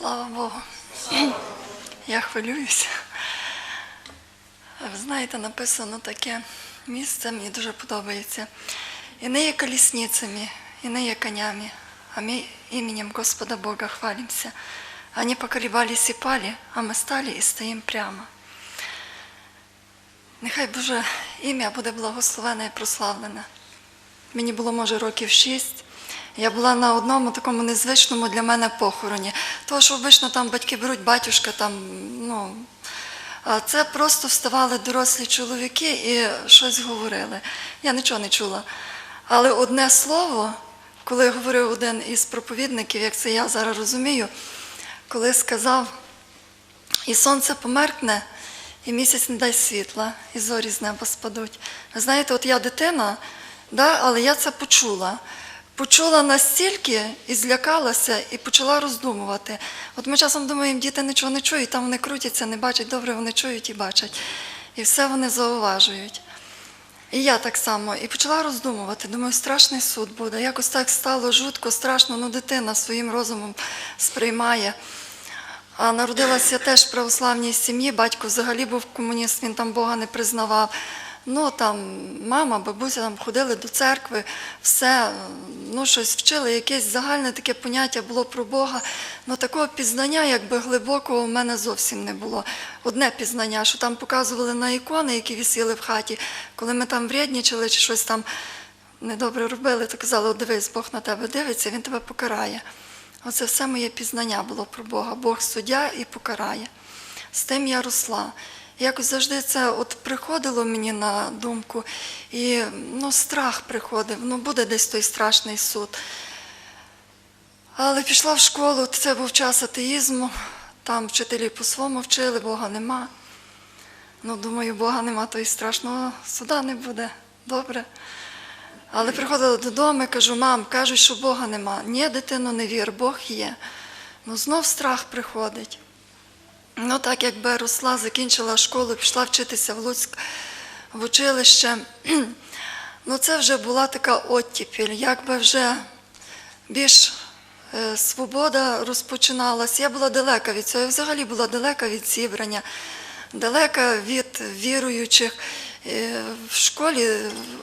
Слава Богу. Я хвилююся. Ви знаєте, написано таке місце, мені дуже подобається. І не є колесницями, і не є конями, а ми именем Господа Бога хвалимся. Они поколебались и пали, а ми стали і стоїмо прямо. Нехай Боже ім'я буде благословене і прославлене. Мені було, може, років шість. Я була на одному такому незвичному для мене похороні. Тому що обично там батьки беруть батюшка, там, ну, а це просто вставали дорослі чоловіки і щось говорили. Я нічого не чула. Але одне слово, коли говорив один із проповідників, як це я зараз розумію, коли сказав, і сонце померкне, і місяць не дасть світла, і зорі з неба спадуть. Знаєте, от я дитина, да, але я це почула. Почула настільки і злякалася, і почала роздумувати. От ми часом думаємо, діти нічого не чують, там вони крутяться, не бачать, добре вони чують і бачать. І все вони зауважують. І я так само. І почала роздумувати. Думаю, страшний суд буде. Якось так стало жутко, страшно, ну дитина своїм розумом сприймає. А народилася теж в православній сім'ї, батько взагалі був комуніст, він там Бога не признавав. Ну там мама, бабуся там ходили до церкви, все, ну щось вчили, якесь загальне таке поняття було про Бога. Ну такого пізнання, якби глибокого, в мене зовсім не було. Одне пізнання, що там показували на ікони, які висіли в хаті, коли ми там вреднічали чи щось там недобре робили, то казали, «От дивись, Бог на тебе дивиться, він тебе покарає. Оце все моє пізнання було про Бога. Бог суддя і покарає. З тим я росла. Якось завжди це от приходило мені на думку, і ну, страх приходив, ну буде десь той страшний суд. Але пішла в школу, це був час атеїзму, там вчителі по-своєму вчили, Бога нема. Ну, думаю, Бога нема, то і страшного суда не буде. Добре. Але приходила додому і кажу, мам, кажуть, що Бога нема. Ні, дитино, не вір, Бог є. Ну, знов страх приходить. Ну, так якби росла, закінчила школу, пішла вчитися в Луцьк в училище. Ну, це вже була така оттіпіль, якби вже більш е, свобода розпочиналась. Я була далека від цього, я взагалі була далека від зібрання, далека від віруючих. Е, В школі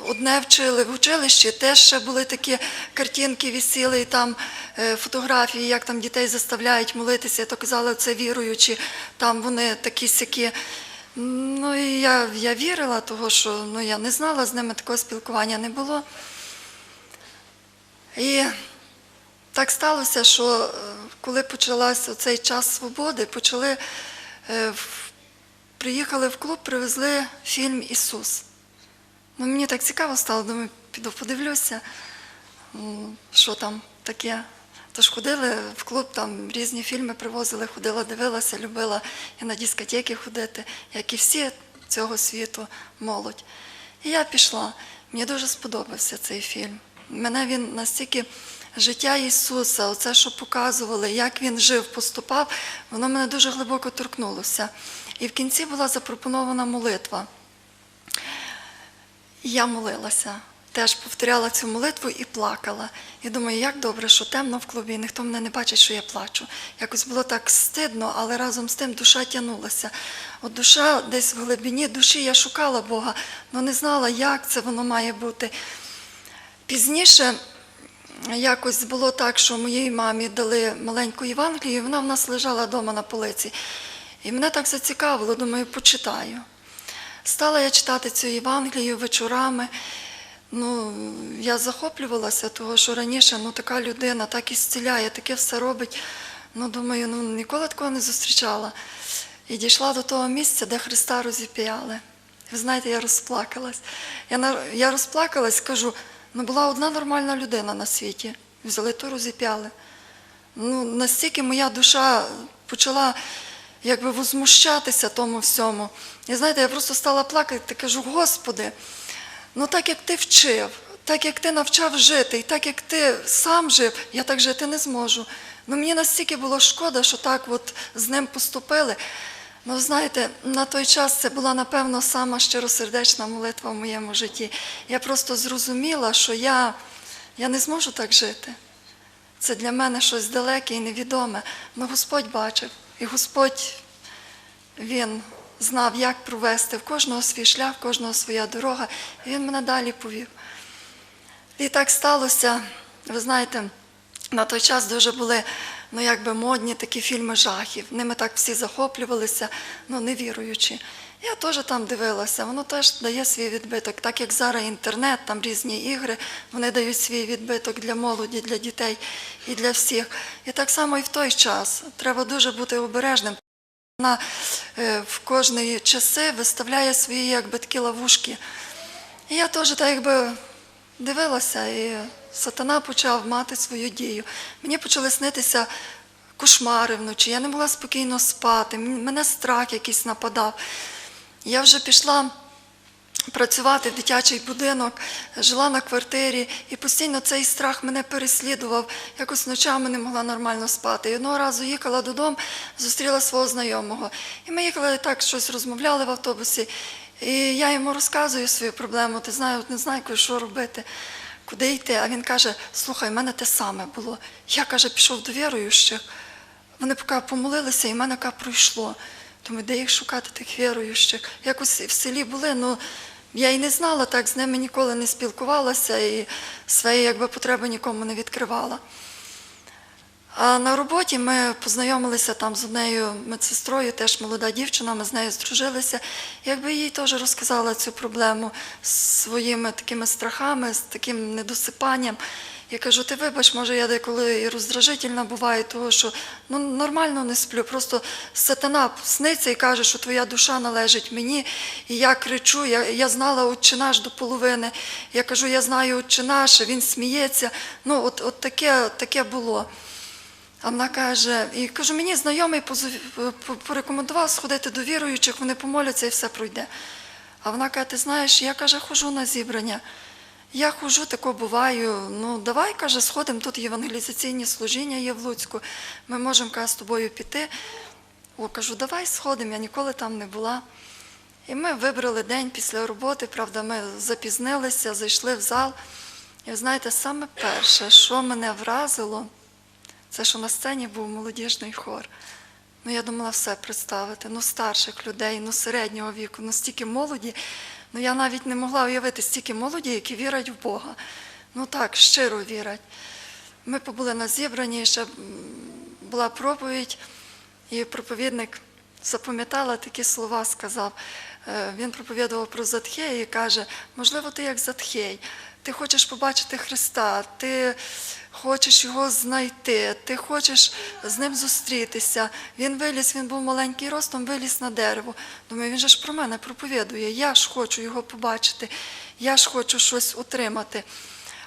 одне вчили, в училищі теж ще були такі картинки висіли, і там е, фотографії, як там дітей заставляють молитися, Я то казали, це віруючі, там вони такі сякі. Ну і я, я вірила, того, що ну, я не знала, з ними такого спілкування не було. І так сталося, що е, коли почався цей час свободи, почали в- приїхали в клуб, привезли фільм Ісус. Ну, мені так цікаво стало, думаю, піду подивлюся, що там таке. Тож ходили в клуб, там різні фільми привозили, ходила, дивилася, любила і на дискотеки ходити, як і всі цього світу молодь. І я пішла. Мені дуже сподобався цей фільм. Мене він настільки життя Ісуса, оце, що показували, як він жив, поступав, воно мене дуже глибоко торкнулося. І в кінці була запропонована молитва. Я молилася, теж повторяла цю молитву і плакала. І думаю, як добре, що темно в клубі, і ніхто мене не бачить, що я плачу. Якось було так стидно, але разом з тим душа тягнулася. От душа десь в глибині душі я шукала Бога, але не знала, як це воно має бути. Пізніше якось було так, що моїй мамі дали маленьку Євангелію, і вона в нас лежала вдома на полиці. І мене так зацікавило, думаю, почитаю. Стала я читати цю Євангелію вечорами. Ну, я захоплювалася, того, що раніше ну, така людина так і зціляє, таке все робить. Ну, думаю, ну ніколи такого не зустрічала. І дійшла до того місця, де Христа розіп'яли. Ви знаєте, я розплакалась. Я, я розплакалась, кажу, ну була одна нормальна людина на світі. Взяли то розіп'яли. Ну, настільки моя душа почала якби возмущатися тому всьому. І знаєте, я просто стала плакати кажу, Господи, ну так як ти вчив, так як ти навчав жити, і так як ти сам жив, я так жити не зможу. Ну мені настільки було шкода, що так от з ним поступили. Ну, знаєте, на той час це була, напевно, сама щиросердечна молитва в моєму житті. Я просто зрозуміла, що я, я не зможу так жити. Це для мене щось далеке і невідоме. Але Господь бачив, і Господь він знав, як провести в кожного свій шлях, в кожного своя дорога, і він мене далі повів. І так сталося, ви знаєте, на той час дуже були ну, якби модні такі фільми жахів. Ними так всі захоплювалися, ну, не віруючи. Я теж там дивилася, воно теж дає свій відбиток. Так як зараз інтернет, там різні ігри, вони дають свій відбиток для молоді, для дітей і для всіх. І так само і в той час треба дуже бути обережним. Вона е, в кожні часи виставляє свої якби такі ловушки. І я теж так якби дивилася, і сатана почав мати свою дію. Мені почали снитися кошмари вночі, я не могла спокійно спати, мене страх якийсь нападав. Я вже пішла працювати в дитячий будинок, жила на квартирі, і постійно цей страх мене переслідував. Якось ночами не могла нормально спати. І одного разу їхала додому, зустріла свого знайомого. І ми їхали так, щось розмовляли в автобусі. І я йому розказую свою проблему. Ти от не знаю, що робити, куди йти. А він каже: слухай, в мене те саме було. Я каже, пішов до віруючих. Вони поки помолилися, і в мене ка пройшло. Думаю, де їх шукати, тих віруючих? Якось в селі були, ну я й не знала так, з ними ніколи не спілкувалася і свої якби, потреби нікому не відкривала. А на роботі ми познайомилися там з однією медсестрою, теж молода дівчина, ми з нею здружилися. Якби їй теж розказала цю проблему з своїми такими страхами, з таким недосипанням. Я кажу, ти вибач, може, я деколи і роздражительна буваю, того що ну, нормально не сплю. Просто сатана сниться і каже, що твоя душа належить мені. І я кричу, я, я знала отче наш до половини. Я кажу, я знаю отче наш, він сміється. Ну, от, от таке, таке було. А вона каже, і кажу, мені знайомий порекомендував сходити до віруючих, вони помоляться і все пройде. А вона каже, ти знаєш, я каже, хожу на зібрання. Я хожу, тако буваю. Ну, давай, каже, сходимо, тут євангелізаційні служіння є в Луцьку. Ми можемо каже, з тобою піти. О, кажу, давай сходимо, я ніколи там не була. І ми вибрали день після роботи, правда, ми запізнилися, зайшли в зал. І ви знаєте, саме перше, що мене вразило, це що на сцені був молодіжний хор. Ну, я думала все представити. Ну, старших людей, ну середнього віку, ну стільки молоді. Ну я навіть не могла уявити стільки молоді, які вірять в Бога. Ну так, щиро вірять. Ми побули на зібранні, ще була проповідь, і проповідник запам'ятала такі слова, сказав. Е, Він проповідував про Затхея і каже, можливо, ти як Затхей, ти хочеш побачити Христа, ти хочеш його знайти, ти хочеш з ним зустрітися. Він виліз, він був маленький ростом, виліз на дерево. Думаю, він же ж про мене проповідує. Я ж хочу його побачити, я ж хочу щось отримати.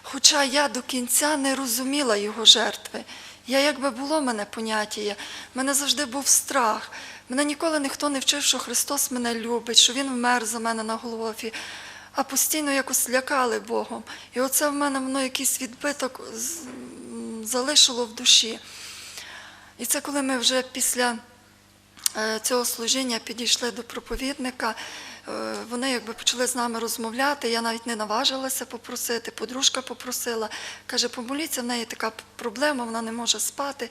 Хоча я до кінця не розуміла його жертви. Я, якби було мене поняття, в мене завжди був страх. Мене ніколи ніхто не вчив, що Христос мене любить, що Він вмер за мене на Голгофі, а постійно якось лякали Богом. І оце в мене воно якийсь відбиток залишило в душі. І це коли ми вже після е, цього служіння підійшли до проповідника, е, вони якби почали з нами розмовляти. Я навіть не наважилася попросити. Подружка попросила, каже, помоліться, в неї така проблема, вона не може спати.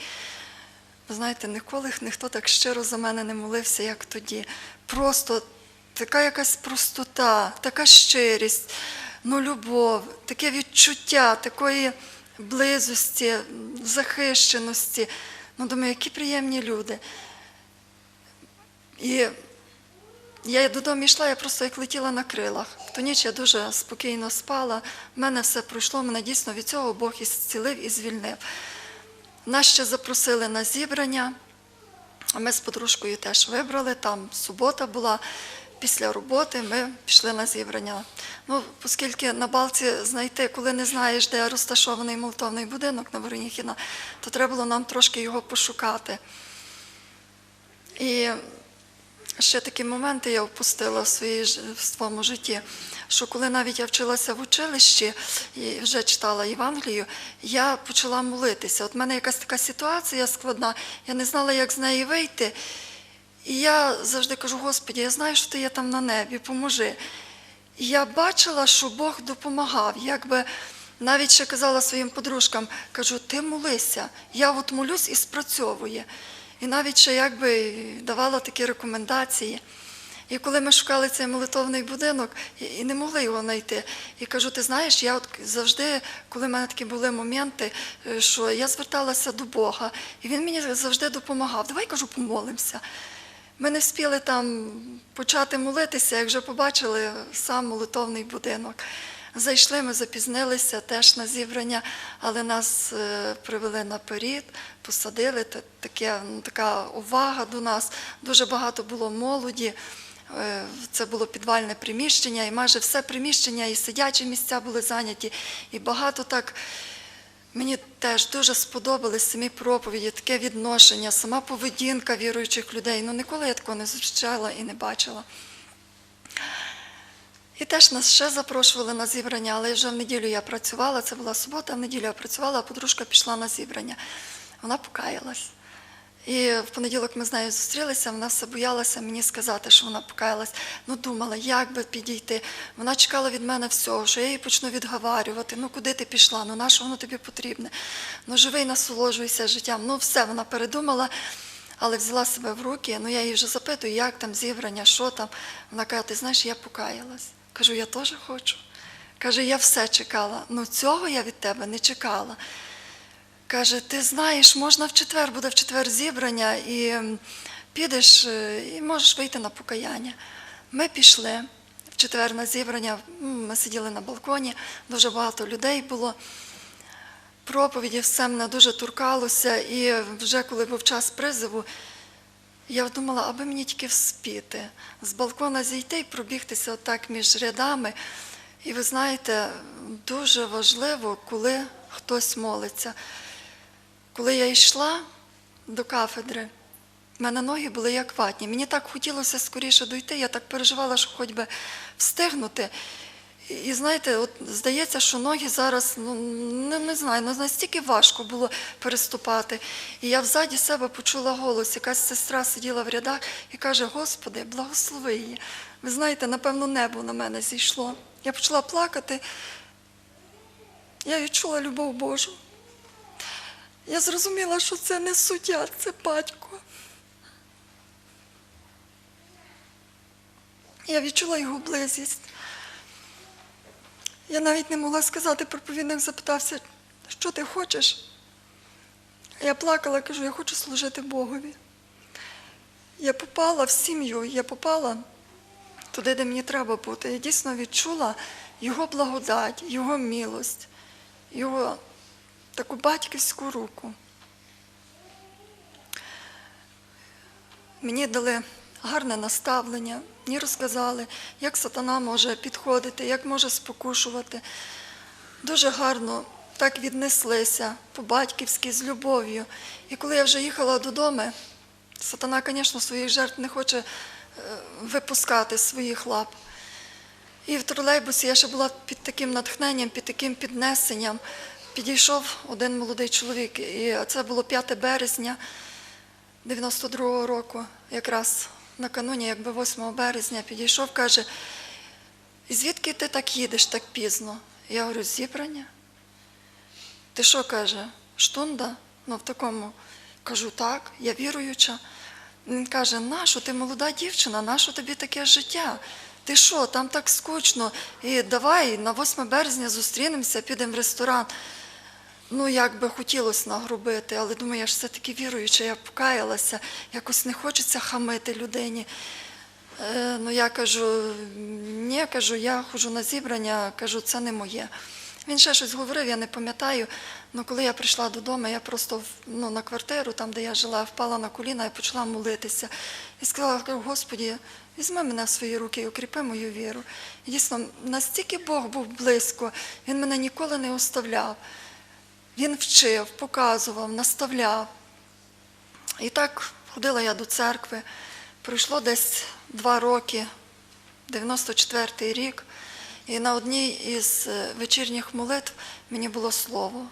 Ви знаєте, ніколи ніхто так щиро за мене не молився, як тоді. Просто така якась простота, така щирість, ну, любов, таке відчуття такої близості, захищеності. Ну, думаю, які приємні люди. І я додому йшла, я просто як летіла на крилах. Ту ніч я дуже спокійно спала, в мене все пройшло, мене дійсно від цього Бог і зцілив і звільнив. Нас ще запросили на зібрання. Ми з подружкою теж вибрали, там субота була. Після роботи ми пішли на зібрання. Ну, оскільки на балці знайти, коли не знаєш, де розташований молитовний будинок на Вороніхіна, то треба було нам трошки його пошукати. І ще такі моменти я впустила в, своїй, в своєму житті, що коли навіть я вчилася в училищі і вже читала Євангелію, я почала молитися. От в мене якась така ситуація складна, я не знала, як з неї вийти. І я завжди кажу, Господі, я знаю, що ти є там на небі, поможи. І я бачила, що Бог допомагав. Якби Навіть ще казала своїм подружкам, кажу, ти молися, я от молюсь і спрацьовує. І навіть ще якби давала такі рекомендації. І коли ми шукали цей молитовний будинок і- не могли його знайти, і кажу, ти знаєш, я от завжди, коли в мене такі були моменти, е, що я зверталася до Бога, і він мені завжди допомагав. Давай кажу, помолимося. Ми не встигли там почати молитися, як вже побачили сам молитовний будинок. Зайшли, ми запізнилися теж на зібрання, але нас е, привели наперед, посадили. Таке, ну, така увага до нас. Дуже багато було молоді. Е, Це було підвальне приміщення, і майже все приміщення, і сидячі місця були зайняті, і багато так. Мені теж дуже сподобались самі проповіді, таке відношення, сама поведінка віруючих людей. Ну ніколи я такого не зустрічала і не бачила. І теж нас ще запрошували на зібрання, але вже в неділю я працювала, це була субота, в неділю я працювала, а подружка пішла на зібрання. Вона покаялась. І в понеділок ми з нею зустрілися, вона все боялася мені сказати, що вона покаялась. Ну, думала, як би підійти. Вона чекала від мене всього, що я її почну відговарювати. Ну, куди ти пішла? Ну, на що воно тобі потрібне? Ну, живи і насолоджуйся життям. Ну, все, вона передумала, але взяла себе в руки. Ну, я її вже запитую, як там зібрання, що там. Вона каже, ти знаєш, я покаялась. Кажу, я теж хочу. Каже, я все чекала. Ну, цього я від тебе не чекала. Каже, ти знаєш, можна в четвер, буде в четвер зібрання, і підеш е, і можеш вийти на покаяння. Ми пішли в четвер на зібрання, ми сиділи на балконі, дуже багато людей було. Проповіді все мене дуже туркалося, і вже коли був час призову, я думала, аби мені тільки вспіти, з балкона зійти і пробігтися отак між рядами. І ви знаєте, дуже важливо, коли хтось молиться. Коли я йшла до кафедри, в мене ноги були як ватні. Мені так хотілося скоріше дойти, я так переживала, що хоч би встигнути. І, знаєте, от здається, що ноги зараз, ну не, не знаю, ну настільки важко було переступати. І я взаді себе почула голос, якась сестра сиділа в рядах і каже: Господи, благослови її. Ви знаєте, напевно, небо на мене зійшло. Я почала плакати. Я відчула любов Божу. Я зрозуміла, що це не суддя, це батько. Я відчула його близькість. Я навіть не могла сказати, проповідник запитався, що ти хочеш. Я плакала, кажу, я хочу служити Богові. Я попала в сім'ю, я попала туди, де мені треба бути. Я дійсно відчула його благодать, його милость, його таку батьківську руку. Мені дали гарне наставлення, мені розказали, як сатана може підходити, як може спокушувати. Дуже гарно так віднеслися по-батьківськи, з любов'ю. І коли я вже їхала додому, сатана, звісно, своїх жертв не хоче е, випускати своїх лап. І в тролейбусі я ще була під таким натхненням, під таким піднесенням. Підійшов один молодий чоловік, і це було 5 березня 92-го року, якраз накануні, якби 8 березня, підійшов, каже, «І звідки ти так їдеш так пізно? Я говорю, зібрання. Ти що каже, штунда? Ну, в такому кажу, так, я віруюча. Він каже, нащо ти молода дівчина, нащо тобі таке життя? Ти що, там так скучно, і давай на 8 березня зустрінемося, підемо в ресторан. Ну, як би хотілося нагрубити, але думаю, я ж все-таки віруюча, я покаялася, якось не хочеться хамити людині. Е, ну, я кажу, ні, кажу, я ходжу на зібрання, кажу, це не моє. Він ще щось говорив, я не пам'ятаю. Ну, коли я прийшла додому, я просто ну, на квартиру, там, де я жила, впала на коліна і почала молитися. І сказала, Господі, візьми мене в свої руки і укріпи мою віру. І дійсно, настільки Бог був близько, він мене ніколи не оставляв. Він вчив, показував, наставляв. І так ходила я до церкви. Пройшло десь два роки, 94-й рік, і на одній із е, вечірніх молитв мені було слово.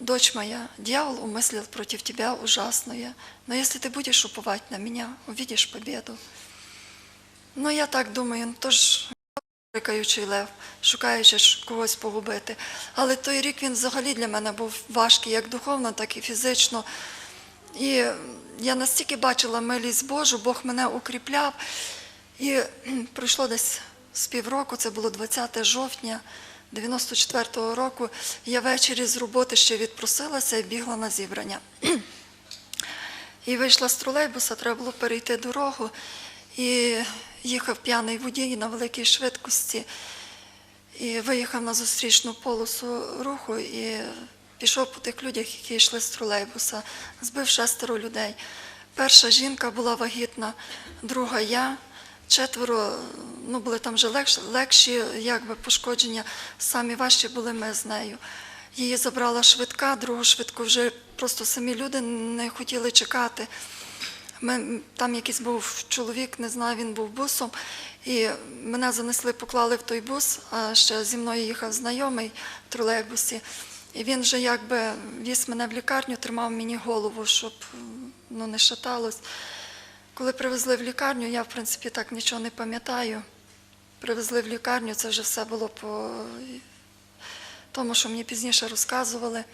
Дочь моя, дьявол умыслил против тебя ужасное, но если ты будешь уповать на меня, увидишь победу. Ну, я так думаю, ну, то ж Рикаючий лев, шукаючи когось погубити. Але той рік він взагалі для мене був важкий, як духовно, так і фізично. І я настільки бачила милість Божу, Бог мене укріпляв. І пройшло десь з півроку, це було 20 жовтня 94-го року. Я ввечері з роботи ще відпросилася і бігла на зібрання. І вийшла з тролейбуса, треба було перейти дорогу. І їхав п'яний водій на великій швидкості. І виїхав на зустрічну полосу руху і пішов по тих людях, які йшли з тролейбуса, збив шестеро людей. Перша жінка була вагітна, друга я, четверо, ну були там вже легші, легші якби, пошкодження, самі важчі були ми з нею. Її забрала швидка, другу швидку вже просто самі люди не хотіли чекати. Ми, там якийсь був чоловік, не знаю, він був бусом, і мене занесли, поклали в той бус, а ще зі мною їхав знайомий в тролейбусі. І він вже якби віз мене в лікарню, тримав мені голову, щоб ну, не шаталось. Коли привезли в лікарню, я в принципі так нічого не пам'ятаю. Привезли в лікарню, це вже все було по тому, що мені пізніше розказували.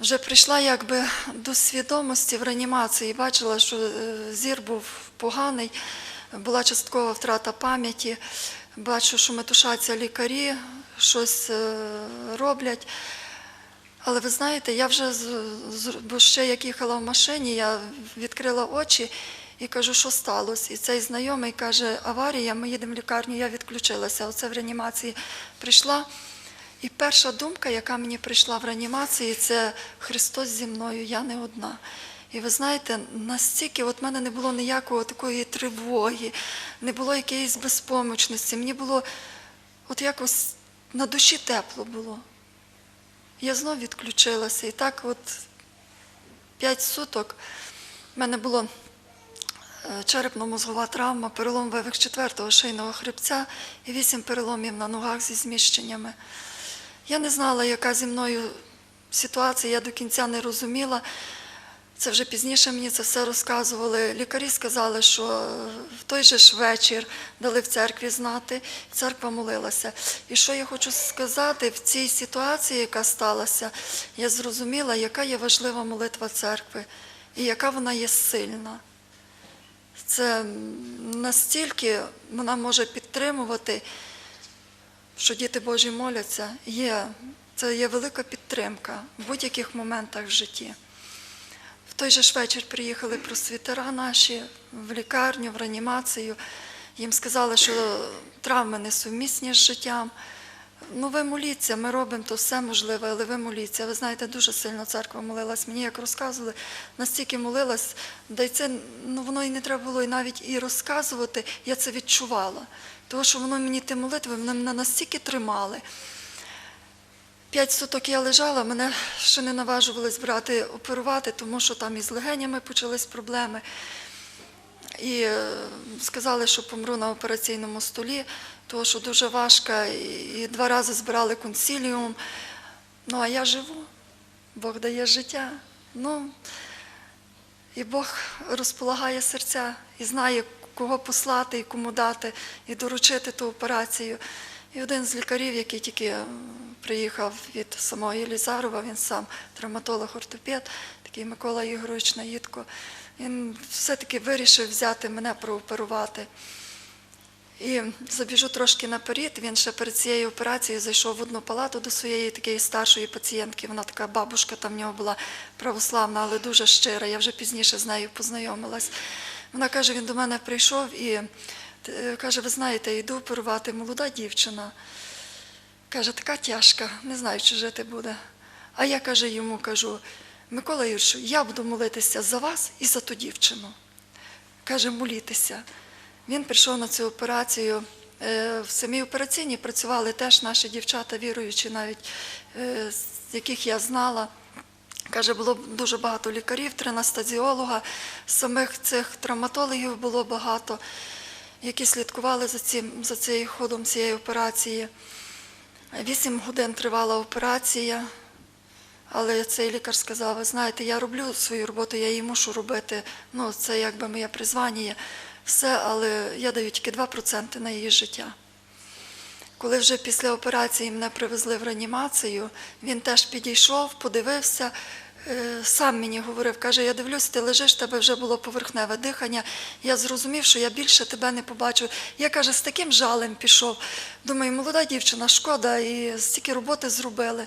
Вже прийшла якби до свідомості в реанімації, бачила, що е, зір був поганий, була часткова втрата пам'яті. Бачу, що метушаться лікарі, щось е, роблять. Але ви знаєте, я вже бо ще як їхала в машині, я відкрила очі і кажу, що сталося. І цей знайомий каже, аварія, ми їдемо в лікарню, я відключилася. Оце в реанімації прийшла. І перша думка, яка мені прийшла в реанімації, це Христос зі мною, я не одна. І ви знаєте, настільки от мене не було ніякої такої тривоги, не було якоїсь безпомічності. Мені було от якось на душі тепло було. Я знов відключилася. І так от п'ять суток в мене було е, черепно-мозгова травма, перелом вивих четвертого шийного хребця і вісім переломів на ногах зі зміщеннями. Я не знала, яка зі мною ситуація, я до кінця не розуміла. Це вже пізніше мені це все розказували. Лікарі сказали, що в той же ж вечір дали в церкві знати, церква молилася. І що я хочу сказати, в цій ситуації, яка сталася, я зрозуміла, яка є важлива молитва церкви і яка вона є сильна. Це настільки вона може підтримувати, що діти Божі моляться, є, це є велика підтримка в будь-яких моментах в житті. В той же ж вечір приїхали просвітера наші в лікарню, в реанімацію. Їм сказали, що травми несумісні з життям. Ну, ви моліться, ми робимо то все можливе, але ви моліться. Ви знаєте, дуже сильно церква молилась. Мені як розказували, настільки молилась, да й це ну, воно і не треба було і навіть і розказувати. Я це відчувала. Тому що воно мені ті молитви, вони мене настільки тримали. П'ять суток я лежала, мене ще не наважувались брати оперувати, тому що там із легенями почались проблеми. І е, сказали, що помру на операційному столі, тому що дуже важко. І, два рази збирали консиліум. Ну, а я живу. Бог дає життя. Ну, і Бог розполагає серця і знає, кого послати і кому дати, і доручити ту операцію. І один з лікарів, який тільки приїхав від самого Єлізарова, він сам травматолог-ортопед, такий Микола Ігорович Наїдко, він все-таки вирішив взяти мене прооперувати. І забіжу трошки наперед. Він ще перед цією операцією зайшов в одну палату до своєї такої старшої пацієнтки. Вона така бабушка там в нього була православна, але дуже щира. Я вже пізніше з нею познайомилась. Вона каже, він до мене прийшов і е, каже: ви знаєте, йду оперувати молода дівчина. Каже, така тяжка, не знаю, чи жити буде. А я каже йому, кажу, Микола Юршу, я буду молитися за вас і за ту дівчину. Каже, молітися. Він прийшов на цю операцію. Е, В самій операційній працювали теж наші дівчата, віруючі, навіть е, з яких я знала. Каже, було дуже багато лікарів, три анестезіолога, самих цих травматологів було багато, які слідкували за цим за цим ходом цієї операції. Вісім годин тривала операція, але цей лікар сказав: ви знаєте, я роблю свою роботу, я її мушу робити. Ну, це якби моє призвання, все, але я даю тільки 2% на її життя. Коли вже після операції мене привезли в реанімацію, він теж підійшов, подивився, е, сам мені говорив, каже, я дивлюсь, ти лежиш, тебе вже було поверхневе дихання. Я зрозумів, що я більше тебе не побачу. Я каже, з таким жалем пішов. Думаю, молода дівчина, шкода, і стільки роботи зробили.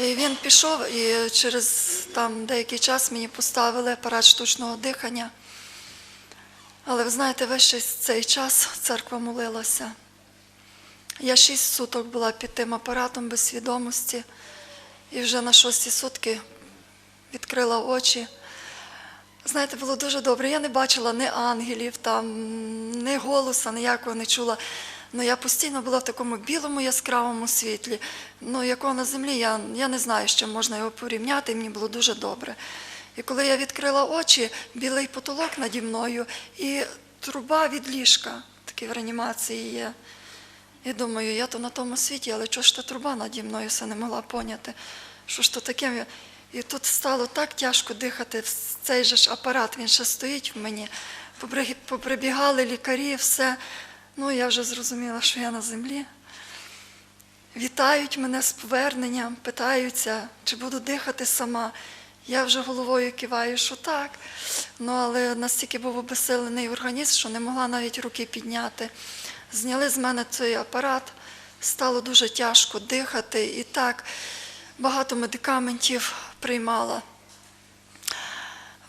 І він пішов, і через там деякий час мені поставили апарат штучного дихання. Але ви знаєте, весь цей час церква молилася. Я шість суток була під тим апаратом без свідомості, і вже на шості сутки відкрила очі. Знаєте, було дуже добре. Я не бачила ні ангелів, там, ні голоса, ніякого не чула. Ну, я постійно була в такому білому яскравому світлі, ну, якого на землі я, я не знаю, чим можна його порівняти, і мені було дуже добре. І коли я відкрила очі, білий потолок наді мною і труба від ліжка, такі в реанімації є. І думаю, я то на тому світі, але чого ж та труба наді мною все не могла поняти, що ж то таке. І тут стало так тяжко дихати цей же ж апарат, він ще стоїть в мені. Поприбігали лікарі, все. Ну, я вже зрозуміла, що я на землі. Вітають мене з поверненням, питаються, чи буду дихати сама. Я вже головою киваю, що так. Ну, але настільки був обесилений організм, що не могла навіть руки підняти. Зняли з мене цей апарат, стало дуже тяжко дихати і так багато медикаментів приймала.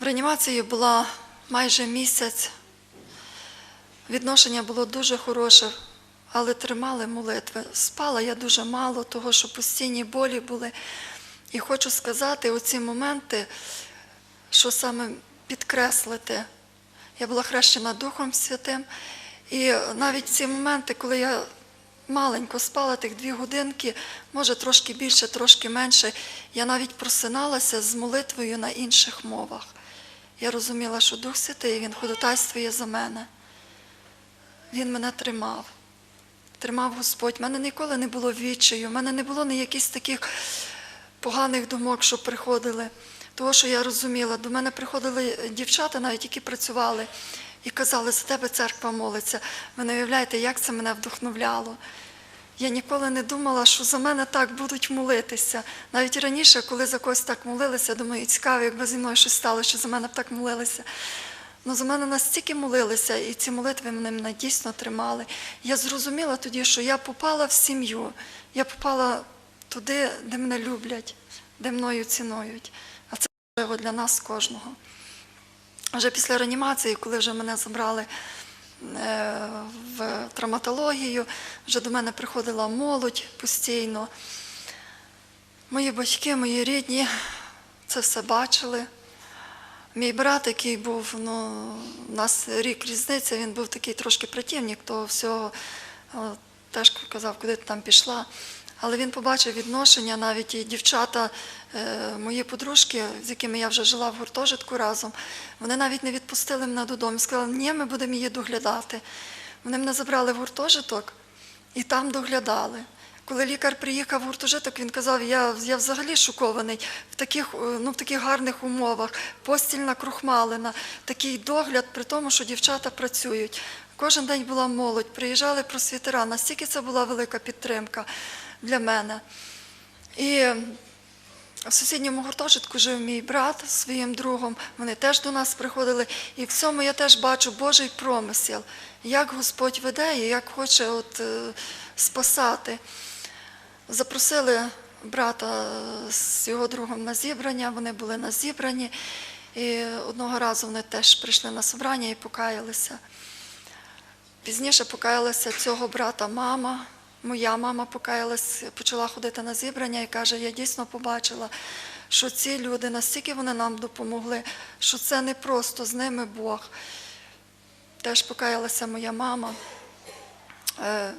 В реанімації була майже місяць. Відношення було дуже хороше, але тримали молитви. Спала я дуже мало, того, що постійні болі були. І хочу сказати оці моменти, що саме підкреслити. Я була хрещена Духом Святим. І навіть ці моменти, коли я маленько спала, тих дві годинки, може трошки більше, трошки менше, я навіть просиналася з молитвою на інших мовах. Я розуміла, що Дух Святий, Він ходатайствує за мене. Він мене тримав. Тримав Господь. У мене ніколи не було відчаю, в мене не було ніяких таких поганих думок, що приходили. Того, що я розуміла, до мене приходили дівчата, навіть які працювали, і казали, за тебе церква молиться. Ви не уявляєте, як це мене вдохновляло. Я ніколи не думала, що за мене так будуть молитися. Навіть раніше, коли за когось так молилися, думаю, цікаво, якби зі мною щось стало, що за мене б так молилися. Ну, за мене настільки молилися, і ці молитви мене, дійсно тримали. Я зрозуміла тоді, що я попала в сім'ю, я попала туди, де мене люблять, де мною цінують. А це важливо для нас кожного. Вже після реанімації, коли вже мене забрали е, в травматологію, вже до мене приходила молодь постійно. Мої батьки, мої рідні це все бачили. Мій брат, який був, ну, у нас рік різниця, він був такий трошки противник того всього, теж казав, куди ти там пішла. Але він побачив відношення, навіть і дівчата, е, мої подружки, з якими я вже жила в гуртожитку разом, вони навіть не відпустили мене додому. Сказали, ні, ми будемо її доглядати. Вони мене забрали в гуртожиток і там доглядали. Коли лікар приїхав в гуртожиток, він казав, я, я взагалі шокований в таких, е, ну, в таких гарних умовах, постільна крухмалина, такий догляд при тому, що дівчата працюють. Кожен день була молодь, приїжджали просвітера, настільки це була велика підтримка для мене. І в сусідньому гуртожитку жив мій брат зі своїм другом. Вони теж до нас приходили. І в цьому я теж бачу Божий промисел, як Господь веде і як хоче от, е, спасати. Запросили брата з його другом на зібрання, вони були на зібранні. І одного разу вони теж прийшли на собрання і покаялися. Пізніше покаялася цього брата мама. Моя мама покаялась, почала ходити на зібрання і каже, я дійсно побачила, що ці люди настільки вони нам допомогли, що це не просто з ними Бог. Теж покаялася моя мама. Е,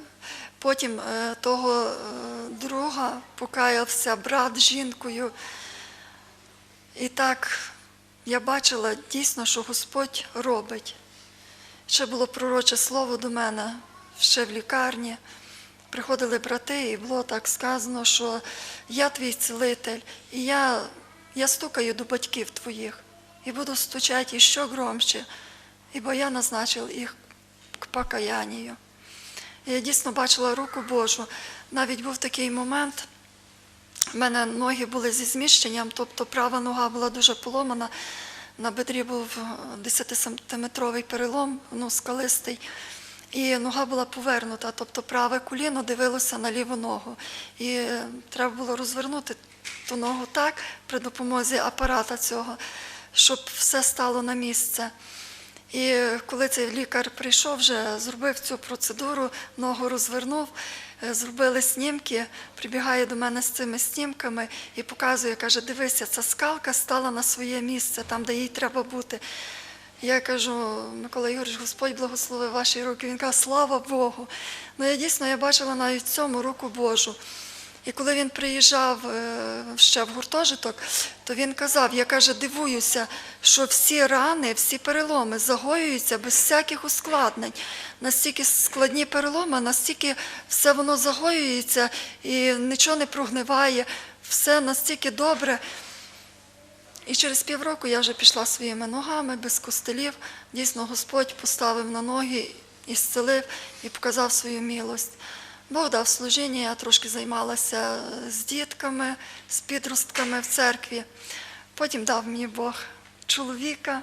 Потім е, того е, друга покаявся брат з жінкою. І так я бачила дійсно, що Господь робить. Ще було пророче слово до мене ще в лікарні. Приходили брати, і було так сказано, що я твій цілитель, і я, я стукаю до батьків твоїх, і буду стучати іще громче, ібо я назначив їх к покаянню. І я дійсно бачила руку Божу. Навіть був такий момент, у мене ноги були зі зміщенням, тобто права нога була дуже поломана. На бедрі був 10-сантиметровий перелом, ну, скалистий. І нога була повернута, тобто праве коліно дивилося на ліву ногу. І е, треба було розвернути ту ногу так при допомозі апарата цього, щоб все стало на місце. І коли цей лікар прийшов, вже зробив цю процедуру, ногу розвернув, е, зробили снімки, прибігає до мене з цими снімками і показує, каже, дивися, ця скалка стала на своє місце, там, де їй треба бути. Я кажу, Микола Ігорович, Господь благословив ваші руки. Він каже, слава Богу. Ну я дійсно я бачила навіть в цьому руку Божу. І коли він приїжджав е, ще в гуртожиток, то він казав, я каже, дивуюся, що всі рани, всі переломи загоюються без всяких ускладнень. Настільки складні переломи, настільки все воно загоюється і нічого не прогниває, все настільки добре. І через півроку я вже пішла своїми ногами, без костелів. Дійсно, Господь поставив на ноги і зцілив, і показав свою милость. Бог дав служіння, я трошки займалася з дітками, з підростками в церкві. Потім дав мені Бог чоловіка,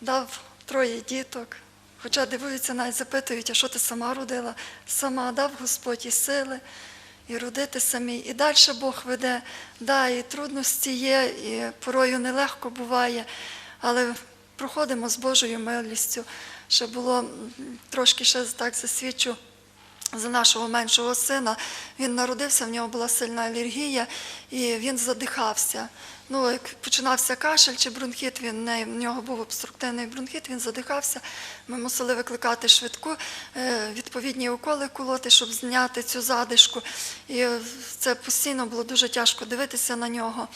дав троє діток. Хоча дивуються, навіть запитують, а що ти сама родила? Сама дав Господь і сили, і родити самі. І далі Бог веде. Да, і трудності є, і порою нелегко буває, але проходимо з Божою милістю. Ще було трошки ще так засвідчу за нашого меншого сина. Він народився, в нього була сильна алергія, і він задихався. Ну, як починався кашель чи бронхіт, він не, в нього був обструктивний бронхіт, він задихався. Ми мусили викликати швидку, е, відповідні уколи колоти, щоб зняти цю задишку. І е, це постійно було дуже тяжко дивитися на нього.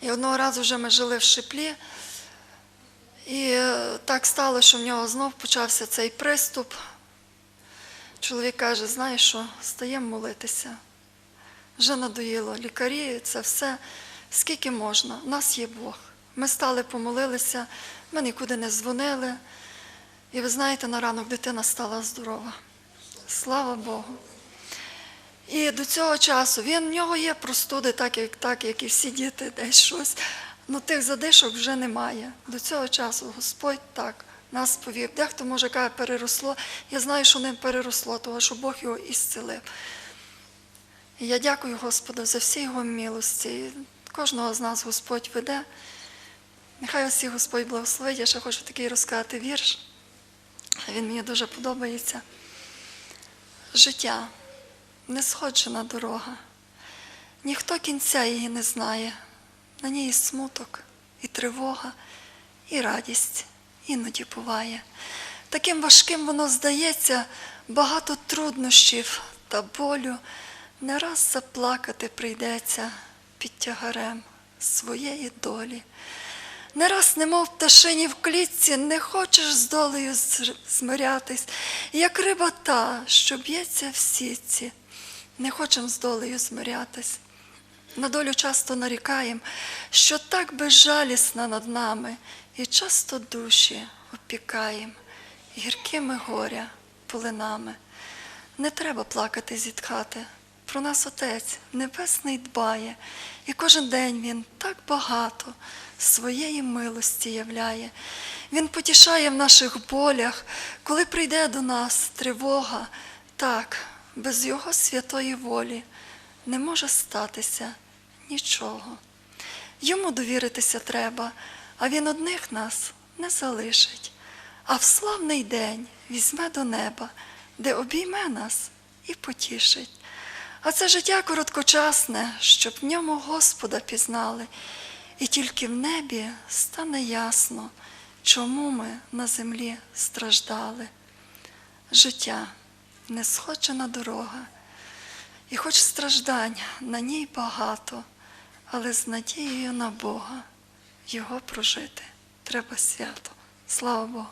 І одного разу вже ми жили в шиплі. І е, так стало, що в нього знов почався цей приступ. Чоловік каже, знаєш що, стаємо молитися. Вже надоїло. Лікарі, це все. Скільки можна? У нас є Бог. Ми стали, помолилися, ми нікуди не дзвонили. І ви знаєте, на ранок дитина стала здорова. Слава Богу. І до цього часу він, в нього є простуди, так як, так, як і всі діти, десь щось. Ну тих задишок вже немає. До цього часу Господь так нас повів. Дехто може каже, переросло. Я знаю, що не переросло, тому що Бог його ісцелив. І я дякую Господу за всі його милості. Кожного з нас Господь веде. Нехай усіх Господь благословить. Я ще хочу такий розказати вірш. Він мені дуже подобається. Життя несходжена дорога. Ніхто кінця її не знає. На ній і смуток, і тривога, і радість іноді буває. Таким важким воно здається, багато труднощів та болю. Не раз заплакати прийдеться під тягарем своєї долі. Не раз, немов пташині в клітці, не хочеш з долею змирятись, як риба та, що б'ється в сітці, не хочем з долею змирятись. На долю часто нарікаєм, що так безжалісна над нами, і часто душі опікаєм гіркими горя полинами. Не треба плакати, зітхати. Про нас Отець Небесний дбає, і кожен день Він так багато своєї милості являє. Він потішає в наших болях, коли прийде до нас тривога, так, без Його святої волі не може статися нічого. Йому довіритися треба, а він одних нас не залишить, а в славний день візьме до неба, де обійме нас і потішить. А це життя короткочасне, щоб в ньому Господа пізнали, і тільки в небі стане ясно, чому ми на землі страждали. Життя несходжена дорога, і хоч страждань на ній багато, але з надією на Бога його прожити треба свято. Слава Богу!